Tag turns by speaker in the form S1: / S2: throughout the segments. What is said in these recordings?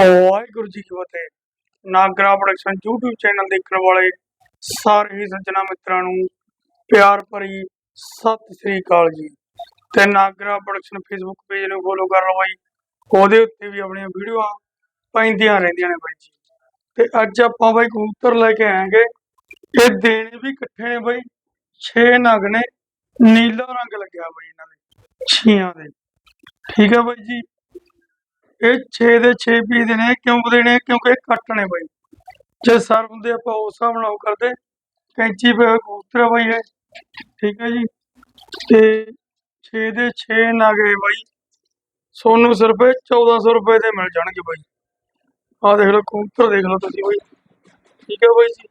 S1: ਵਾਹਿਗੁਰੂ ਜੀ ਕੀ ਫਤਿਹ। Nagra production YouTube channel ਦੇਖਣ ਵਾਲੇ ਸਾਰੇ ਸੱਜਣਾ ਮਿੱਤਰਾਂ ਨੂੰ ਪਿਆਰ ਭਰੀ ਸਤਿ ਸ੍ਰੀ ਅਕਾਲ ਜੀ। ਤੇ ਨਾਗਰਾ ਪ੍ਰੋਡਕਸ਼ਨ Facebook ਪੇਜ ਨੂੰ ਫੋਲੋ ਕਰ ਲਓ ਬਾਈ। ਉਹਦੇ ਉੱਤੇ ਵੀ ਆਪਣੀਆਂ ਵੀਡੀਓਆਂ ਪੈਂਦੀਆਂ ਰਹਿੰਦੀਆਂ ਨੇ ਬਾਈ ਜੀ। ਤੇ ਅੱਜ ਆਪਾਂ ਬਾਈ ਕਬੂਤਰ ਲੈ ਕੇ ਆਏਗੇ ਇਹ ਦੇਣੇ ਵੀ ਇਕੱਠੇ ਨੇ ਬਾਈ। 6 ਨਗ ਨੇ। ਨੀਲਾ ਰੰਗ ਲੱਗਿਆ ਬਾਈ ਇਹਨਾਂ ਦੇ। ਛੀਆਂ ਦੇ। ਠੀਕ ਹੈ ਬਾਈ ਜੀ। ਇਹ 6 ਦੇ 6 ਪੀ ਦੇ ਕਿਉਂ ਦੇਣੇ ਕਿਉਂਕਿ ਕੱਟ ਨੇ ਬਾਈ। ਜੇ ਸਰ ਹੁੰਦੇ ਆਪਾਂ ਉਸ ਹਿਸਾਬ ਨਾਲ ਕਰਦੇ। ਕੈਂਚੀ ਪੇ ਕਬੂਤਰ ਬਾਈ ਇਹ। ਠੀਕ ਹੈ ਜੀ। ਤੇ 6 ਦੇ 6 ਨਾਗੇ ਬਾਈ। ਸੋਨੂੰ ਸਿਰਫ 1400 ਰੁਪਏ ਦੇ ਮਿਲ ਜਾਣਗੇ ਬਾਈ। ਆਹ ਦੇਖ ਲਓ, ਕਬੂਤਰ ਦੇਖ ਲਓ ਤੁਸੀਂ ਬਾਈ। ਠੀਕ ਹੈ ਬਾਈ ਜੀ।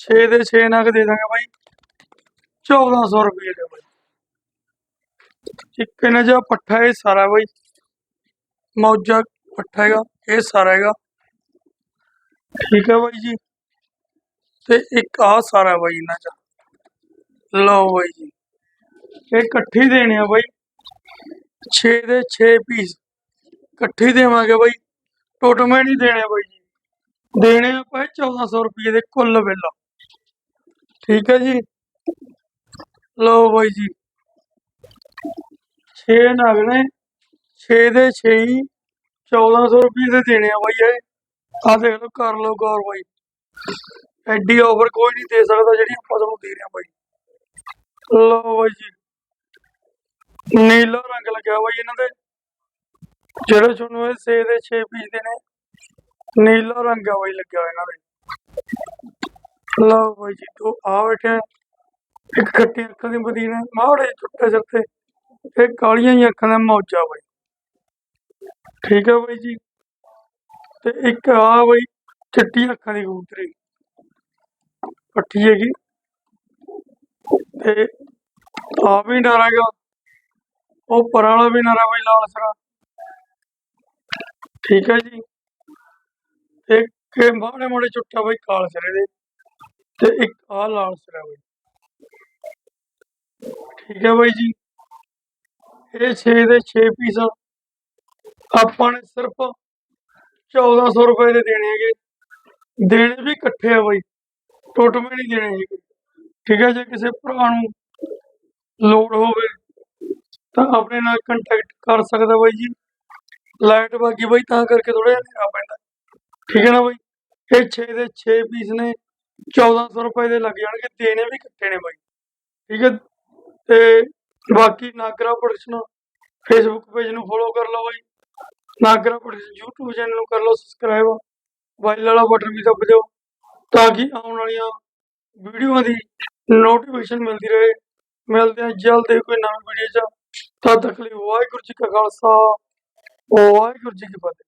S1: 6 ਦੇ 6 ਨਗ ਦੇ ਦਾਂਗੇ ਬਾਈ। 1400 ਰੁਪਏ ਦੇ ਬਾਈ। ਇੱਕ ਇਹਨਾਂ ਜਿਹਾ ਪੱਠਾ ਇਹ ਸਾਰਾ ਬਾਈ। ਮੌਜਾ ਪੱਠਾ ਹੈਗਾ, ਇਹ ਸਾਰਾ ਹੈਗਾ। ਠੀਕ ਹੈ ਬਾਈ ਜੀ। ਤੇ ਇੱਕ ਆ ਸਾਰਾ ਬਾਈ ਇਹਨਾਂ ਚ। ਲਓ ਬਾਈ ਜੀ। ਇਹ ਇਕੱਠੀ ਦੇਣੇ ਆ ਬਾਈ। 6 ਦੇ 6 ਪੀਸ ਇਕੱਠੀ ਦੇਵਾਂਗੇ ਬਾਈ। ਟੋਟਮੇ ਨਹੀਂ ਦੇਣੇ ਬਾਈ ਜੀ। ਦੇਣੇ ਆਪਾਂ 1400 ਰੁਪਏ ਦੇ ਕੁੱਲ ਬਿੱਲ। ਠੀਕ ਹੈ ਜੀ। ਲਓ ਬਾਈ ਜੀ। 6 ਨਗ ਨੇ। 6 ਦੇ 6 1400 ਰੁਪਏ ਦੇ ਦੇਣੇ ਆ ਬਾਈ ਇਹ। ਆ ਦੇਖ ਲਓ, ਕਰ ਲਓ ਗੌਰ ਬਾਈ। ਐਡੀ ਆਫਰ ਕੋਈ ਨਹੀਂ ਦੇ ਸਕਦਾ ਜਿਹੜੀ ਆਪਾਂ ਤੁਹਾਨੂੰ ਦੇ ਰਹੇ ਆ ਬਾਈ। ਲਓ ਬਾਈ ਜੀ। ਨੀਲਾ ਰੰਗ ਲੱਗਿਆ ਬਾਈ ਇਹਨਾਂ ਦੇ ਜਿਹੜੇ ਤੁਹਾਨੂੰ ਇਹ 6 ਦੇ 6 ਪੀਸ ਦੇ ਨੇ ਨੀਲਾ ਰੰਗ ਆ ਬਾਈ ਲੱਗਿਆ ਇਹਨਾਂ ਦੇ। ਲਓ ਬਾਈ ਜੀ ਤੋ ਆ ਬੈਠੇ ਇੱਕ ਖੱਟੀ ਅੱਖਾਂ ਦੀ ਬਦੀਨ ਮਾੜੇ ਛੋਟੇ ਸਿਰ ਤੇ। ਇਹ ਕਾਲੀਆਂ ਹੀ ਅੱਖਾਂ ਦਾ ਮੌਜਾ ਬਾਈ। ਠੀਕ ਹੈ ਬਾਈ ਜੀ। ਤੇ ਇੱਕ ਆ ਬਾਈ ਚਿੱਟੀ ਅੱਖਾਂ ਦੀ ਕਬੂਤਰੀ। ਪੱਠੀ ਹੈਗੀ। ਤੇ ਆ ਵੀ ਡਰਾਂਗਾ ਉਹ ਪਰ ਵਾਲਾ ਵੀ ਨਰਾ ਬਾਈ, ਲਾਲ ਸਰਾ। ਠੀਕ ਹੈ ਜੀ। ਤੇ ਇਹ ਮਾੜੇ ਮਾੜੇ ਚੁੱਟਾ ਬਾਈ ਕਾਲ ਸਿਰੇ ਦੇ। ਤੇ ਇੱਕ ਆ ਲਾਲ ਸਿਰਾ ਬਾਈ। ਠੀਕ ਹੈ ਬਾਈ ਜੀ। ਇਹ 6 ਦੇ 6 ਪੀਸ ਆਪਾਂ ਨੇ ਸਿਰਫ 1400 ਰੁਪਏ ਦੇ ਦੇਣੇ ਹੈਗੇ। ਦੇਣੇ ਵੀ ਇਕੱਠੇ ਆ ਬਾਈ। ਟੋਟਵੇਂ ਨਹੀਂ ਦੇਣੇ ਹੈਗੇ। ਠੀਕ ਹੈ, ਜੇ ਕਿਸੇ ਭਰਾ ਨੂੰ ਲੋੜ ਹੋਵੇ ਤਾਂ ਆਪਣੇ ਨਾਲ ਕੰਟੈਕਟ ਕਰ ਸਕਦਾ ਬਾਈ ਜੀ। ਲਾਈਟ ਬਾਕੀ ਬਾਈ, ਤਾਂ ਕਰਕੇ ਥੋੜਾ ਜਿਹਾ ਹਨੇਰਾ ਪੈਂਦਾ। ਠੀਕ ਹੈ ਨਾ ਬਾਈ? ਇਹ 6 ਦੇ 6 ਪੀਸ ਨੇ 1400 ਰੁਪਏ ਦੇ ਲੱਗ ਜਾਣਗੇ। ਦੇਣੇ ਵੀ ਇਕੱਠੇ ਨੇ ਬਾਈ। ਠੀਕ ਹੈ, ਤੇ ਬਾਕੀ ਨਾਗਰਾ ਪ੍ਰੋਡਕਸ਼ਨ ਫੇਸਬੁੱਕ ਪੇਜ ਨੂੰ ਫੋਲੋ ਕਰ ਲਓ ਬਾਈ। ਨਾਗਰਾ ਪ੍ਰੋਡਕਸ਼ਨ YouTube ਚੈਨਲ ਨੂੰ ਕਰ ਲਓ ਸਬਸਕ੍ਰਾਈਬ ਬਾਈਲ ਵਾਲਾ ਬਟਨ ਵੀ ਦਬ ਦਿਓ ਤਾਂ ਕਿ ਆਉਣ ਵਾਲੀਆਂ ਵੀਡੀਓਆਂ ਦੀ ਨੋਟੀਫਿਕੇਸ਼ਨ ਮਿਲਦੀ ਰਹੇ। ਮਿਲਦੇ ਹਾਂ ਜਲਦ ਕੋਈ ਨਵੀਂ ਵੀਡੀਓ ਚ। ਤਦ ਤੱਕ ਲਈ ਵਾਹਿਗੁਰੂ ਜੀ ਕਾ ਖਾਲਸਾ, ਵਾਹਿਗੁਰੂ ਜੀ ਕੀ ਫਤਿਹ।